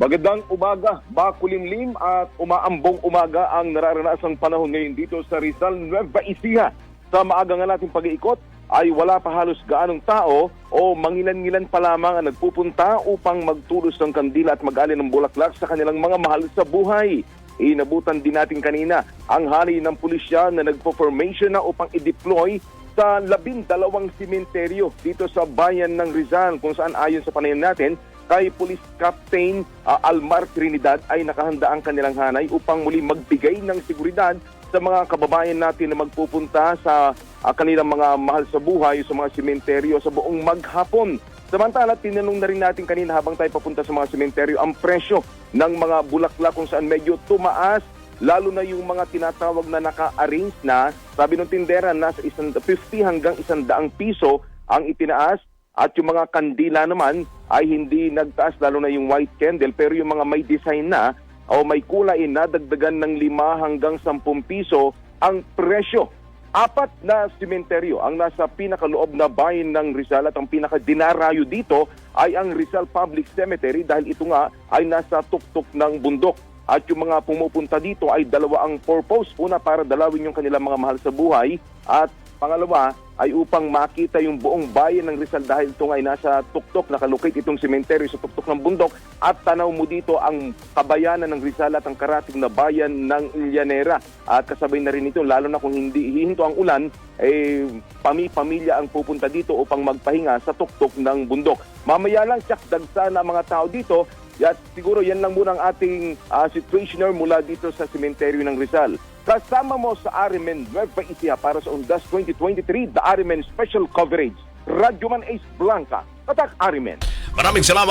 Magandang umaga, bakulimlim at umaambong umaga ang nararanasang panahon ngayon dito sa Rizal Nueva Ecija. Sa maaga nga nating pag-iikot ay wala pa halos gaanong tao o mangilan-ngilan pa lamang ang nagpupunta upang magtulos ng kandila at mag-alin ng bulaklak sa kanilang mga mahal sa buhay. Inabutan din natin kanina ang hari ng pulisya na nagpo-formation na upang i-deploy sa labindalawang simenteryo dito sa bayan ng Rizal kung saan ayon sa panayon natin kay Police Captain ah, Almar Trinidad ay nakahanda ang kanilang hanay upang muli magbigay ng seguridad sa mga kababayan natin na magpupunta sa ah, kanilang mga mahal sa buhay sa mga simenteryo sa buong maghapon. Samantala, tinanong na rin natin kanina habang tayo papunta sa mga simenteryo ang presyo ng mga bulaklak kung saan medyo tumaas lalo na yung mga tinatawag na naka-arrange na, sabi ng tindera, nasa isang, 50 hanggang 100 piso ang itinaas at yung mga kandila naman ay hindi nagtaas, lalo na yung white candle, pero yung mga may design na o may kulay na dagdagan ng 5 hanggang 10 piso ang presyo. Apat na simenteryo ang nasa pinakaloob na bayan ng Rizal at ang pinakadinarayo dito ay ang Rizal Public Cemetery dahil ito nga ay nasa tuktok ng bundok. At yung mga pumupunta dito ay dalawa ang purpose. Una, para dalawin yung kanilang mga mahal sa buhay. At pangalawa, ay upang makita yung buong bayan ng Rizal dahil ito ay nasa tuktok, nakalocate itong sementeryo sa tuktok ng bundok. At tanaw mo dito ang kabayanan ng Rizal at ang karating na bayan ng Ilyanera. At kasabay na rin ito, lalo na kung hindi hihinto ang ulan, eh, pami-pamilya ang pupunta dito upang magpahinga sa tuktok ng bundok. Mamaya lang, tsak dagsa mga tao dito at siguro yan lang muna ang ating ah, situationer mula dito sa sementeryo ng Rizal. Kasama mo sa Arimen Nueva Ecija para sa Undas 2023, the Arimen Special Coverage. Radyoman Ace Blanca, Tatak Arimen. Maraming salamat.